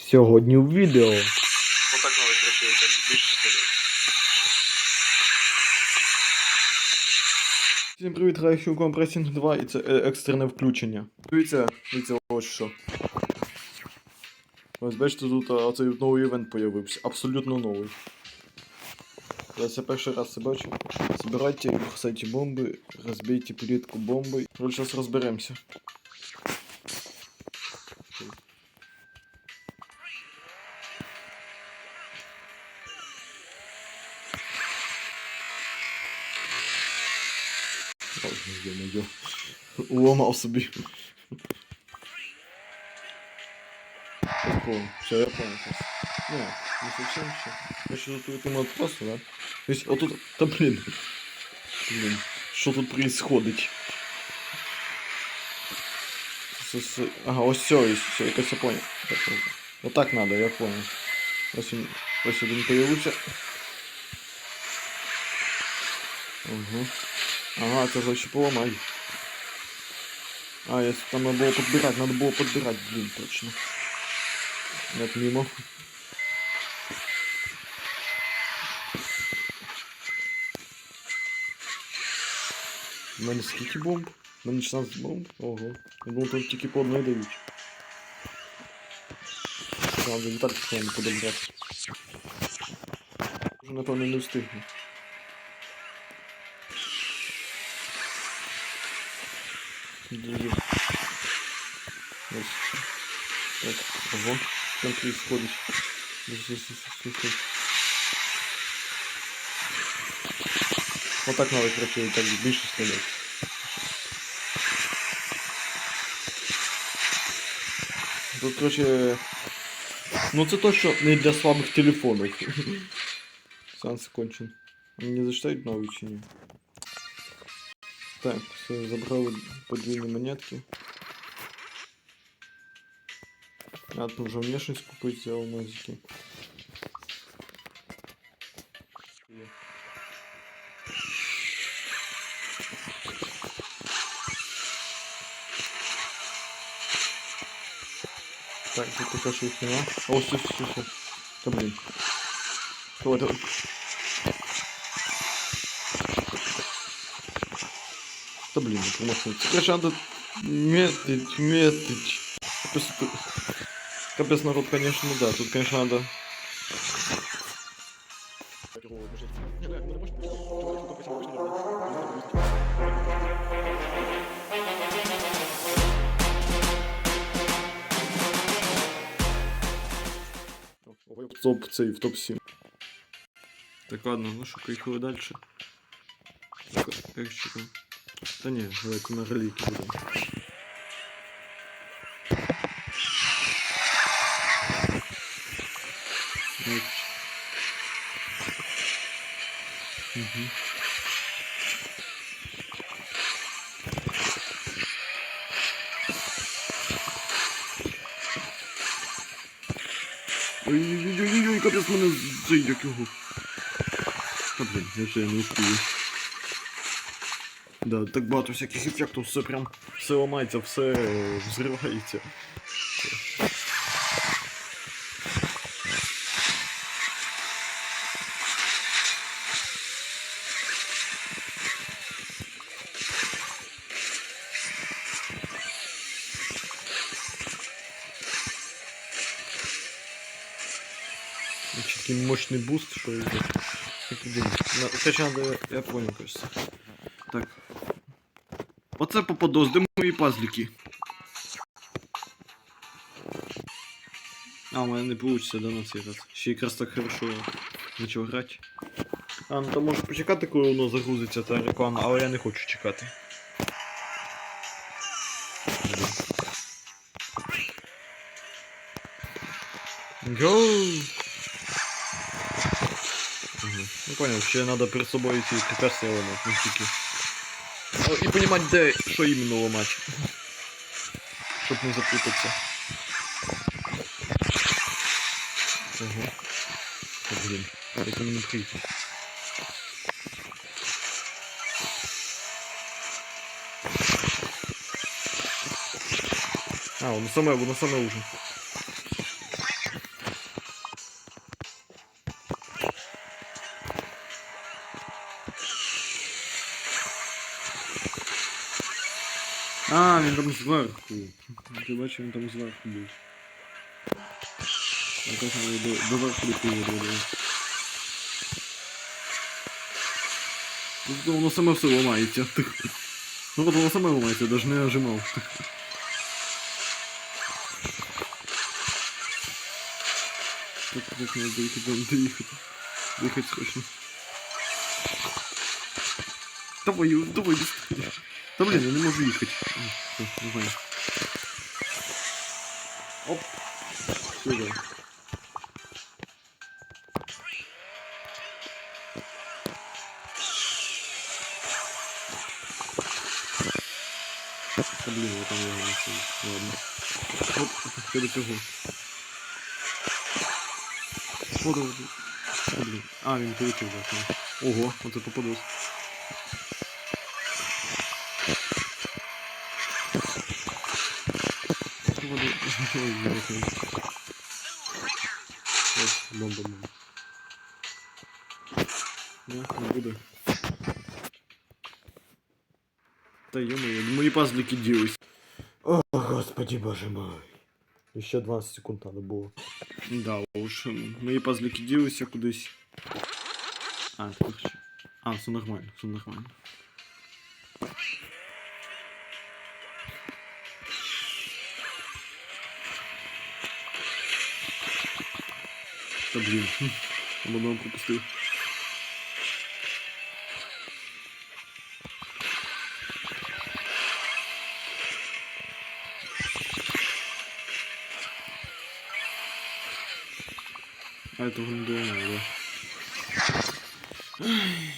Сьогодні в відео. Отак навіть працює, так більше сказати. Всім привіт, граю у Compressing 2 і це е, екстрене включення. Дивіться, дивіться ось що. Ось бачите, тут оцей новий івент появився. Абсолютно новий. Зараз я перший раз це бачу. Собирайте и бросайте бомби, разбейте плитку бомбой. Вот сейчас разберемся. Ой, ё-моё. Уломав собі. Такого. Все, я понял сейчас. Не, не совсем все. Я ще тут думаю просто, да? То есть, вот тут, да блин. Блин, что тут происходит? С- с- Ага, ось все, есть, все, я все понял. Так, так. Вот так надо, я понял. Ось він, ось він появився. Угу. Ага, це ж ще поламай. А, если там надо было подбирать, надо было подбирать, блин, точно. Нет, мимо. У мене скільки бомб? У мене 16 бомб? Ого. Я думав, тут тільки по одній дають. Правда, не так складно подобрати. Вже, напевно, не встигну. Дуже. Ось. Так, ого. Що там происходит? Вот так надо, короче, так більше стріляти. Тут, короче, ну це точно не для слабых телефонов. Сеанс окончен. Не зачитають новий чи ні? Так, все, забрали подвійні монетки. Надо уже внешность купить за алмазики. Так, тут пока их нема. О, все, все, все. Да блин. Давай, давай. Да блин, это можно. Короче, надо метить, метить. Капец, народ, конечно, да. Тут, конечно, надо... Топ цей, в топ-7. Так, ладно, ну що, поїхали далі. Так? Та ні, давайте на реліки будемо. Ось. Мгм. Ой-ой-ой, капець мене цей як його. Та блін, я ще не успію. Да, так багато всяких ефектів, все прям все ламається, все е, взривається. Очень такий мощный буст, что идет. Как один. На- Короче, надо, я понял, кажется. Оце попадос, де мої пазлики. А, у мене не получится, да, на цей раз. Ще якраз так хорошо почав грати. А, ну то може почекати, коли воно загрузиться та реклама, але я не хочу чекати. Гоу! Ну понял, ще надо перед собою ці препятствия ломать, не тільки. Ну, і понимать, де що іменно ломать. Щоб не запутатися. Ого. О, блін. Як мені прийти. А, воно саме, воно саме уже. А, він там зверху. Ти бачиш, він там зверху був. Якось воно до, до верху відповідає. Тобто воно саме все ламається. Ну от воно саме ламається, я навіть не нажимав. Так, так, надо доїхати, надо доїхати. Доїхати срочно. Давай, давай, быстрее. Та блін, я не можу їхати. А, все, не знаю. Оп. Сюди. Та блін, я там його не чую. Ладно. Оп, що до цього. О, давай. Та блін. А, він полетів, так. так. Ого, оце попадусь. Воду. Ой, дякую. Ось, бомба, бомба. Не, не буде. Та ё-моё, мої пазлики ділись. О, господи боже мой. Ще 20 секунд надо було. Да, уж м, мої пазлики ділися кудись. А, тут ще. А, все нормально, все нормально. Та блін. Там одного пропустив. А этого не думал, да.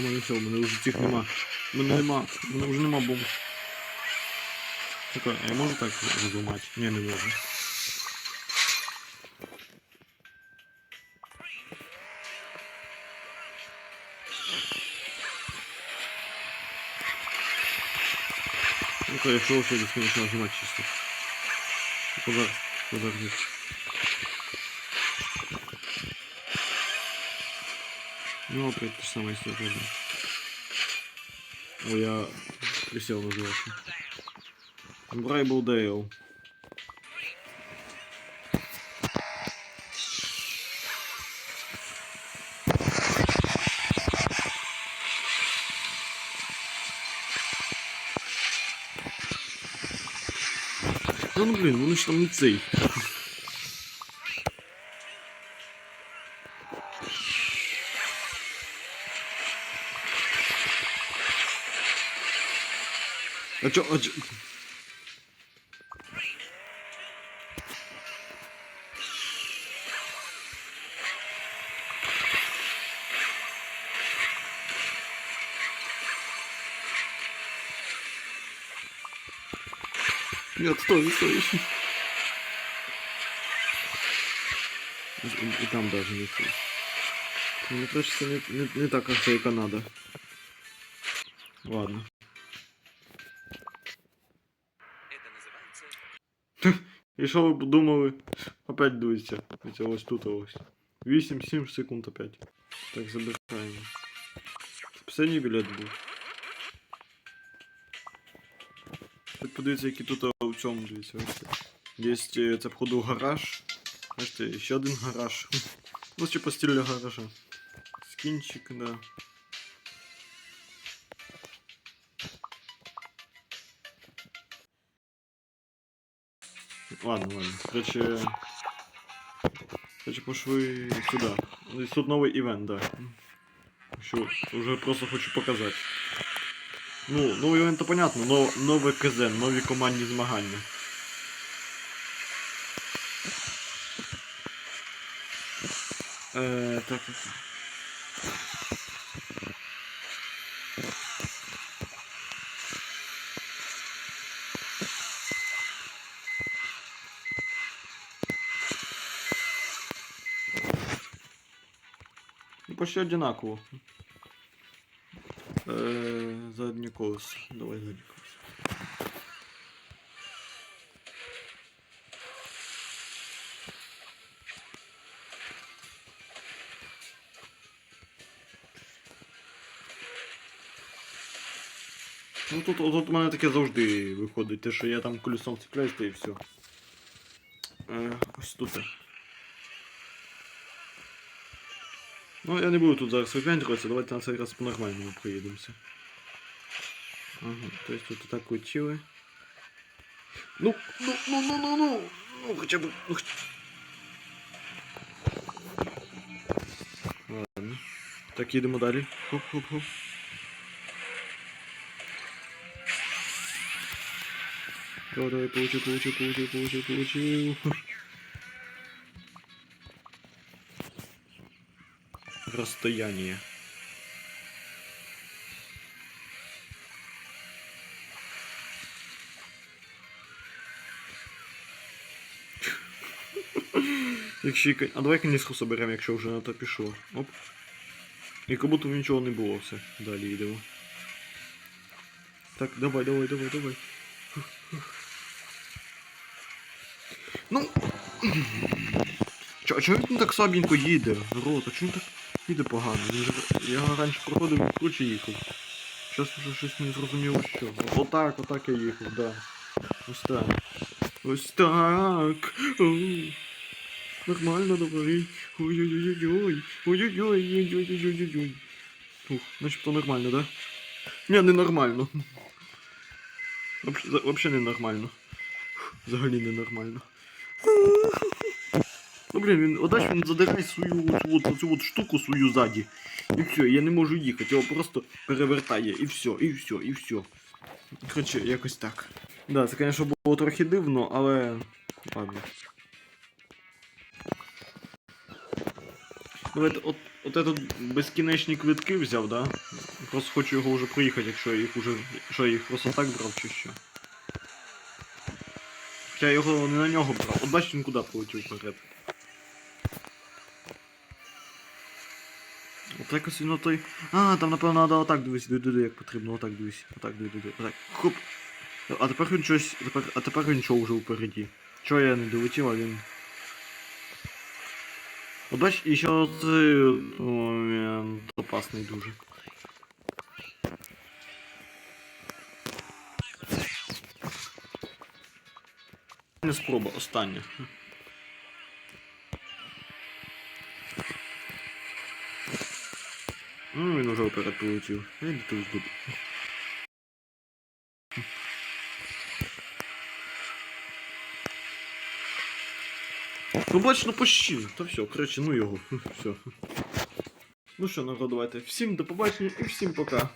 А мене все, у мене вже цих нема. У мене нема. У мене вже нема бомб. Чекай, а я можу так розламати? Ні, не можу. Ну-ка, якщо все, десь можна нажимати чисто. Позар, позар здесь. Ну, опять та же самая история. Ой, я присел называется. Брайбл Дейл. Ну блін, вони ж там не цей. А чо, а чо? Нет, стой, стой. И, и- там даже не стой. Мне кажется, не, не, не так, как и Канада. Ладно. І що ви подумали? Опять дується. Це ось тут ось. 8-7 секунд опять. Так, забираємо. Це Останній білет був. Тут подивіться, які тут у цьому дивіться. Є е, це входу гараж. Бачите, ще один гараж. Ну, ще по стилю гаража. Скінчик, да. Ладно, ладно. Короче... Короче, пошли сюда. Ну, Тут новый ивент, да. Еще уже просто хочу показать. Ну, новий івент то понятно, но нове КЗ, нові командні змагання. Е, так, так. почти одинаково. Е, заднє колесо. Давай заднє колесо. Ну тут, тут у мене таке завжди виходить, те, що я там колесом цепляюсь, та і все. Е, ось тут. Ну, я не буду тут зараз випендрюватися, давайте на цей раз по-нормальному проїдемося. Ага, то есть тут так учили. Ну, ну, ну, ну, ну, ну, ну, хоча б, ну, хоч... Ладно. Так, їдемо далі. Хоп-хоп-хоп. Давай, давай, получил, получил, получил, получил, получил. Расстояние. Якщо... і- А давай каніску соберемо, якщо вже на то пішло. Оп. І як будто нічого не було все. Далі йдемо. Так, давай, давай, давай, давай. Ну. Чо, а чого він так слабенько їде? Рот, а чому він так їде погано? Я раніше проходив, круче їхав. Щас вже щось не зрозуміло що. Отак, отак я їхав, да. Ось так. Ось так. Нормально давай. Ой-ой-ой-ой. Ой-ой-ой-ой-ой-ой-ой-ой. Ух, начебто нормально, да? Ні, не нормально. Вообще не нормально. Взагалі не нормально. Ну блін, він одач він задирає свою оцю, от, оцю от штуку свою ззаді. І все, я не можу їхати, його просто перевертає. І все, і все, і все. Коротше, якось так. Да, це, звісно, було трохи дивно, але. Ладно. Давайте от, от этот безкінечні квитки взяв, да? Просто хочу його вже проїхати, якщо я їх уже. Що я їх просто так брав чи що. Хоча я його не на нього брав. От бачите, він куди полетів вперед. От якось він отой. А, там напевно треба отак дивись, диви, диви, як потрібно, отак дивись. Отак диви, диви, отак. Хоп. А тепер він щось. Тепер, а тепер він що вже впереді. Чого я не долетів, а він. От бач, і ще цей момент опасний дуже. Не спроба, остання. Ну, він уже оперед получив. Він тут буду. Ну бач, ну почти. Та все, коротше, ну його. Все. Ну що, народ, давайте. Всім до побачення і всім пока.